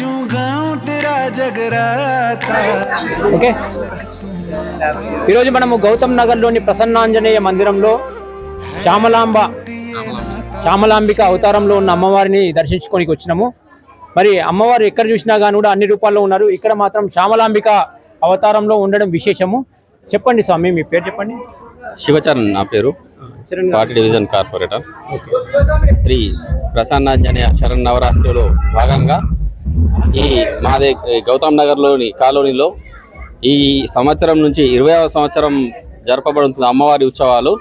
नाचूं गाऊं तेरा जगराता ఓకే ఈరోజు మనము గౌతమ్ నగర్లోని ప్రసన్నాంజనేయ మందిరంలో శ్యామలాంబ శ్యామలాంబిక అవతారంలో ఉన్న అమ్మవారిని దర్శించుకోనికి వచ్చినాము మరి అమ్మవారు ఎక్కడ చూసినా కానీ కూడా అన్ని రూపాల్లో ఉన్నారు ఇక్కడ మాత్రం శ్యామలాంబిక అవతారంలో ఉండడం విశేషము చెప్పండి స్వామి మీ పేరు చెప్పండి శివచరణ్ నా పేరు party division corporator Shri Prasannanjaneya Sharan నవరాత్రిలో భాగంగా ఈ మాదే గౌతమ్ నగర్లోని కాలనీలో ఈ సంవత్సరం నుంచి ఇరవైవ సంవత్సరం జరపబడుతున్న అమ్మవారి ఉత్సవాలు.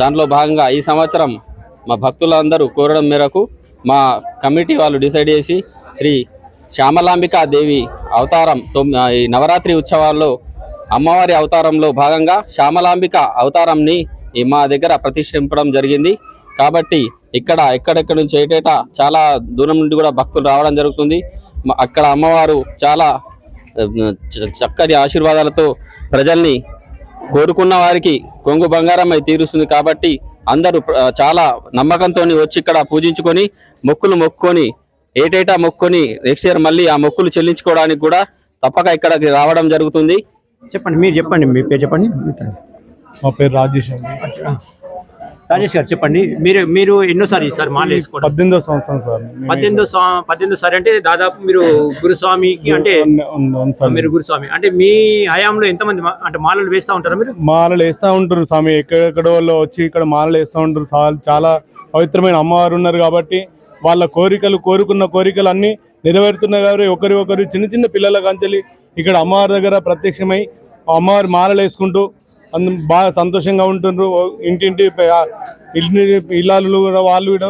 దాంట్లో భాగంగా ఈ సంవత్సరం మా భక్తులందరూ కోరడం మేరకు మా కమిటీ వాళ్ళు డిసైడ్ చేసి శ్రీ శ్యామలాంబికా దేవి అవతారం ఈ నవరాత్రి ఉత్సవాల్లో అమ్మవారి అవతారంలో భాగంగా శ్యామలాంబిక అవతారంని మా దగ్గర ప్రతిష్ఠింపడం జరిగింది. కాబట్టి ఇక్కడ ఎక్కడెక్కడ నుంచి ఏటేటా చాలా దూరం నుండి కూడా భక్తులు రావడం జరుగుతుంది. అక్కడ అమ్మవారు చాలా ఆ, చ- చక్కని ఆశీర్వాదాలతో ప్రజల్ని కోరుకున్న వారికి కొంగు బంగారమై తీరుస్తుంది కాబట్టి అందరూ చాలా నమ్మకంతో వచ్చి ఇక్కడ పూజించుకొని మొక్కులు మొక్కుకొని ఏటేటా మొక్కుకొని నెక్స్ట్ ఇయర్ మళ్ళీ ఆ మొక్కులు చెల్లించుకోవడానికి కూడా తప్పక ఇక్కడికి రావడం జరుగుతుంది. చెప్పండి మీరు చెప్పండి మీ పేరు చెప్పండి మా పేరు. రాజేష్ అండి. రాజేష్ గారు చెప్పండి. మీరు మీరు ఎన్నోసారి సార్ మాల వేసుకోవడం? పద్దెనిమిదో సంవత్సరం సార్. పద్దెనిమిదో పద్దెనిమిదో సారి అంటే దాదాపు మీరు గురుస్వామికి అంటే మీరు గురుస్వామి. అంటే మీ హయాంలో ఎంతమంది అంటే మాలలు వేస్తా ఉంటారా మీరు? మాలలు వేస్తూ ఉంటారు స్వామి. ఎక్కడెక్కడ వాళ్ళు వచ్చి ఇక్కడ మాలలు వేస్తూ ఉంటారు. చాలా పవిత్రమైన అమ్మవారు ఉన్నారు కాబట్టి వాళ్ళ కోరికలు కోరుకున్న కోరికలు అన్నీ నెరవేరుతున్నాయి కాబట్టి ఒకరి ఒకరు చిన్న చిన్న పిల్లల కంచెలి ఇక్కడ అమ్మవారి దగ్గర ప్రత్యక్షమై అమ్మవారి మాలలు వేసుకుంటూ అందు బాగా సంతోషంగా ఉంటుండ్రు. ఓ- ఇంటింటి ఇల్లు ఇల్లాలు కూడా వాళ్ళు కూడా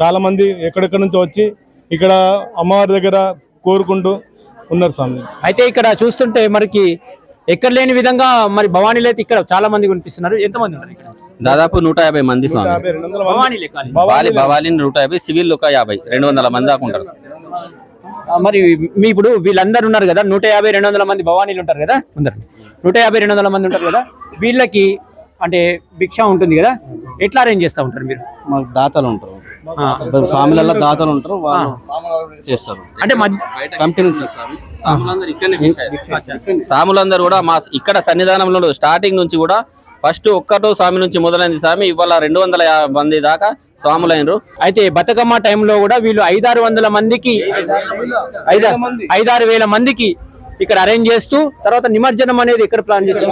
చాలా మంది ఎక్కడెక్కడ నుంచి వచ్చి ఇక్కడ అమ్మవారి దగ్గర కోరుకుంటూ ఉన్నారు స్వామి. అయితే ఇక్కడ చూస్తుంటే మనకి ఎక్కడ లేని విధంగా మరి భవానీలు అయితే ఇక్కడ చాలా మంది కనిపిస్తున్నారు. ఎంతమంది ఉన్నారు ఇక్కడ? దాదాపు నూట యాభై మంది స్వామి. బాలి భవాలి నూట యాభై సివిల్ ఒక యాభై రెండు వందల మంది దాకా ఉంటారు మరి మీ ఇప్పుడు వీళ్ళందరూ ఉన్నారు కదా నూట యాభై రెండు వందల మంది భవానీలు ఉంటారు కదా? ఉందరు నూట యాభై రెండు వందల మంది ఉంటారు కదా వీళ్ళకి అంటే భిక్ష ఉంటుంది కదా ఎట్లా అరేంజ్ చేస్తూ ఉంటారు మీరు? మాకు దాతలు ఉంటారు. స్వామిలలో దాతలు ఉంటారు చేస్తారు. అంటే కమిటీ నుంచి. సాములందరూ కూడా మా ఇక్కడ సన్నిధానంలో స్టార్టింగ్ నుంచి కూడా ఫస్ట్ ఒక్కటో స్వామి నుంచి మొదలైంది స్వామి ఇవాళ రెండు వందల మంది దాకా స్వాములైనరు. అయితే బతుకమ్మ టైంలో కూడా వీళ్ళు ఐదారు వందల మందికి ఐదా- ఐదారు వేల మందికి ఇక్కడ అరేంజ్ చేస్తూ తర్వాత నిమజ్జనం అనేది ప్లాన్. ఇక్కడ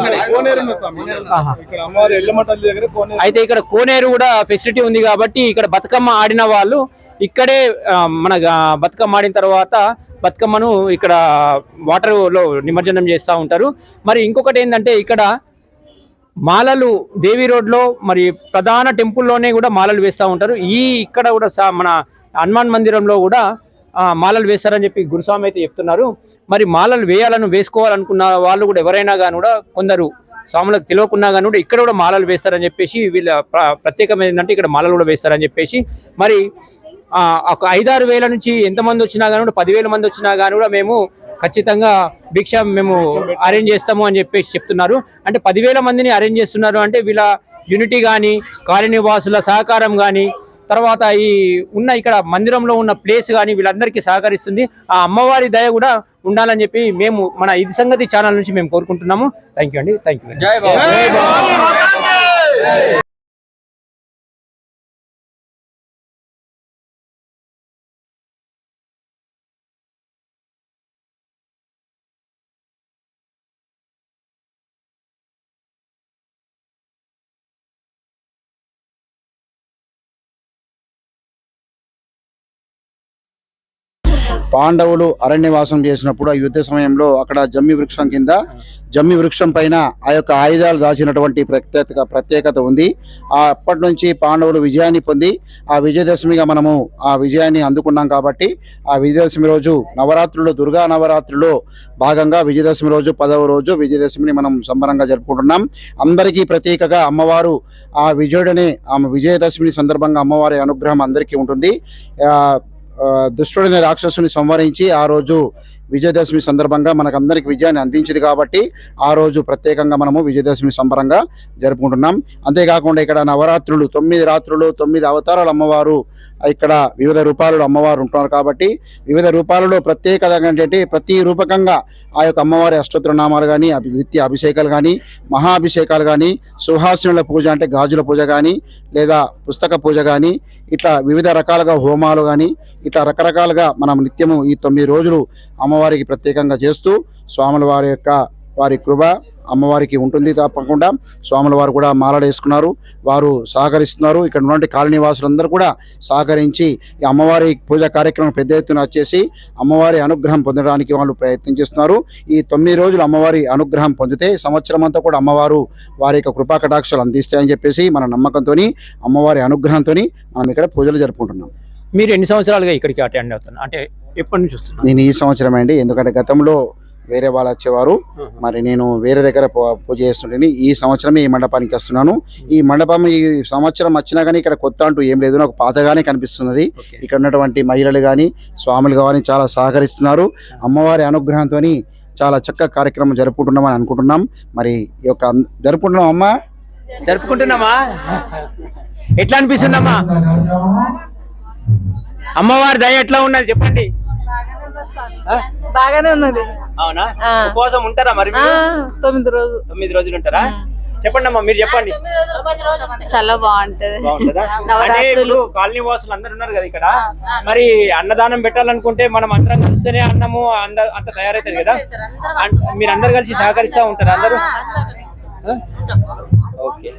దగ్గర కోనేరు. అయితే ఇక్కడ కోనేరు కూడా ఫెసిలిటీ ఉంది కాబట్టి ఇక్కడ బతుకమ్మ ఆడిన వాళ్ళు ఇక్కడే మన బతుకమ్మ ఆడిన తర్వాత బతుకమ్మను ఇక్కడ వాటర్లో నిమజ్జనం చేస్తూ ఉంటారు. మరి ఇంకొకటి ఏంటంటే ఇక్కడ మాలలు దేవి రోడ్లో మరి ప్రధాన టెంపుల్లోనే కూడా మాలలు వేస్తూ ఉంటారు. ఈ ఇక్కడ కూడా మన హనుమాన్ మందిరంలో కూడా మాలలు వేస్తారని చెప్పి గురుస్వామి అయితే చెప్తున్నారు. మరి మాలలు వేయాలను వేసుకోవాలనుకున్న వాళ్ళు కూడా ఎవరైనా కానీ కూడా కొందరు స్వాములకు తెలియకున్నా కానీ కూడా ఇక్కడ కూడా మాలలు వేస్తారని చెప్పేసి వీళ్ళ ప్ర- ఏంటంటే ఇక్కడ మాలలు కూడా వేస్తారని చెప్పేసి మరి ఒక ఐదారు వేల నుంచి ఎంతమంది వచ్చినా కానీ కూడా పదివేల మంది వచ్చినా కానీ కూడా మేము ఖచ్చితంగా భిక్ష మేము అరేంజ్ చేస్తాము అని చెప్పేసి చెప్తున్నారు. అంటే పదివేల మందిని అరేంజ్ చేస్తున్నారు అంటే వీళ్ళ యూనిటీ కానీ కాలనీవాసుల సహకారం కానీ తర్వాత ఈ ఉన్న ఇక్కడ మందిరంలో ఉన్న ప్లేస్ కానీ వీళ్ళందరికీ సహకరిస్తుంది. ఆ అమ్మవారి దయ కూడా ఉండాలని చెప్పి మేము మన ఇది సంగతి ఛానల్ నుంచి మేము కోరుకుంటున్నాము. థ్యాంక్ యూ అండి. థ్యాంక్ యూ పాండవులు అరణ్యవాసం చేసినప్పుడు ఆ యుద్ధ సమయంలో అక్కడ జమ్మి వృక్షం కింద జమ్మి వృక్షం పైన ఆ యొక్క ఆయుధాలు దాచినటువంటి ప్రత్యేక ప్రత్యేకత ఉంది. ఆ అప్పటి నుంచి పాండవులు విజయాన్ని పొంది ఆ విజయదశమిగా మనము ఆ విజయాన్ని అందుకున్నాం కాబట్టి ఆ విజయదశమి రోజు నవరాత్రులు దుర్గా నవరాత్రులు భాగంగా విజయదశమి రోజు పదవ రోజు విజయదశమిని మనం సంబరంగా జరుపుకుంటున్నాం. అందరికీ ప్రత్యేకగా అమ్మవారు ఆ విజయుడిని ఆమె విజయదశమిని సందర్భంగా అమ్మవారి అనుగ్రహం అందరికీ ఉంటుంది. దుష్టుడిని రాక్షసుని సంవరించి ఆ రోజు విజయదశమి సందర్భంగా మనకు అందరికి విజయాన్ని అందించింది కాబట్టి ఆ రోజు ప్రత్యేకంగా మనము విజయదశమి సంబరంగా జరుపుకుంటున్నాం. అంతేకాకుండా ఇక్కడ నవరాత్రులు తొమ్మిది రాత్రులు తొమ్మిది అవతారాలు అమ్మవారు ఇక్కడ వివిధ రూపాలలో అమ్మవారు ఉంటున్నారు కాబట్టి వివిధ రూపాలలో ప్రత్యేకత ఏంటంటే ప్రతి రూపకంగా ఆ యొక్క అమ్మవారి అష్టోత్తరనామాలు కానీ నిత్య అభిషేకాలు కానీ మహాభిషేకాలు కానీ సుహాసినుల పూజ అంటే గాజుల పూజ కానీ లేదా పుస్తక పూజ కానీ ఇట్లా వివిధ రకాలుగా హోమాలు కానీ ఇట్లా రకరకాలుగా మనం నిత్యము ఈ తొమ్మిది రోజులు అమ్మవారికి ప్రత్యేకంగా చేస్తూ స్వాముల వారి యొక్క వారి కృప అమ్మవారికి ఉంటుంది తప్పకుండా. స్వాముల వారు కూడా మాలడేసుకున్నారు వారు సహకరిస్తున్నారు. ఇక్కడ ఉన్నటువంటి కాలనీ వాసులందరూ కూడా సహకరించి ఈ అమ్మవారి పూజ కార్యక్రమం పెద్ద ఎత్తున వచ్చేసి అమ్మవారి అనుగ్రహం పొందడానికి వాళ్ళు ప్రయత్నం చేస్తున్నారు. ఈ తొమ్మిది రోజులు అమ్మవారి అనుగ్రహం పొందితే సంవత్సరం అంతా కూడా అమ్మవారు వారి యొక్క కృపా కటాక్షాలు అందిస్తాయని చెప్పేసి మన నమ్మకంతో అమ్మవారి అనుగ్రహంతో మనం ఇక్కడ పూజలు జరుపుకుంటున్నాం. మీరు ఎన్ని సంవత్సరాలుగా ఇక్కడికి అటెండ్ అవుతున్నారు? అంటే ఎప్పటి నుంచి వస్తున్నారు నేను ఈ సంవత్సరం అండి. ఎందుకంటే గతంలో వేరే వాళ్ళు వచ్చేవారు. మరి నేను వేరే దగ్గర పూజ చేస్తుంటే ఈ సంవత్సరమే ఈ మండపానికి వస్తున్నాను. ఈ మండపం ఈ సంవత్సరం వచ్చినా కానీ ఇక్కడ కొత్త అంటూ ఏం లేదు. నాకు పాతగానే కనిపిస్తున్నది. ఇక్కడ ఉన్నటువంటి మహిళలు కానీ స్వాములు కానీ చాలా సహకరిస్తున్నారు. అమ్మవారి అనుగ్రహంతో చాలా చక్కగా కార్యక్రమం జరుపుకుంటున్నామని అనుకుంటున్నాం. మరి ఈ యొక్క జరుపుకుంటున్నాం అమ్మ? జరుపుకుంటున్నామా? ఎట్లా అనిపిస్తుందమ్మా? అమ్మవారి దయ ఎట్లా ఉన్నది చెప్పండి? బాగానే ఉన్నది. అవునా. ఉపవాసం ఉంటారా మరి? తొమ్మిది రోజు తొమ్మిది రోజులు ఉంటారా? చెప్పండి అమ్మా మీరు చెప్పండి. చాలా బాగుంటది. అంటే ఇప్పుడు కాలనీ వాసులు అందరు ఉన్నారు కదా ఇక్కడ. మరి అన్నదానం పెట్టాలనుకుంటే మనం అందరం కలిస్తేనే అన్నము అంత తయారవుతుంది కదా? మీరు అందరు కలిసి సహకరిస్తా ఉంటారు అందరూ? ఓకే.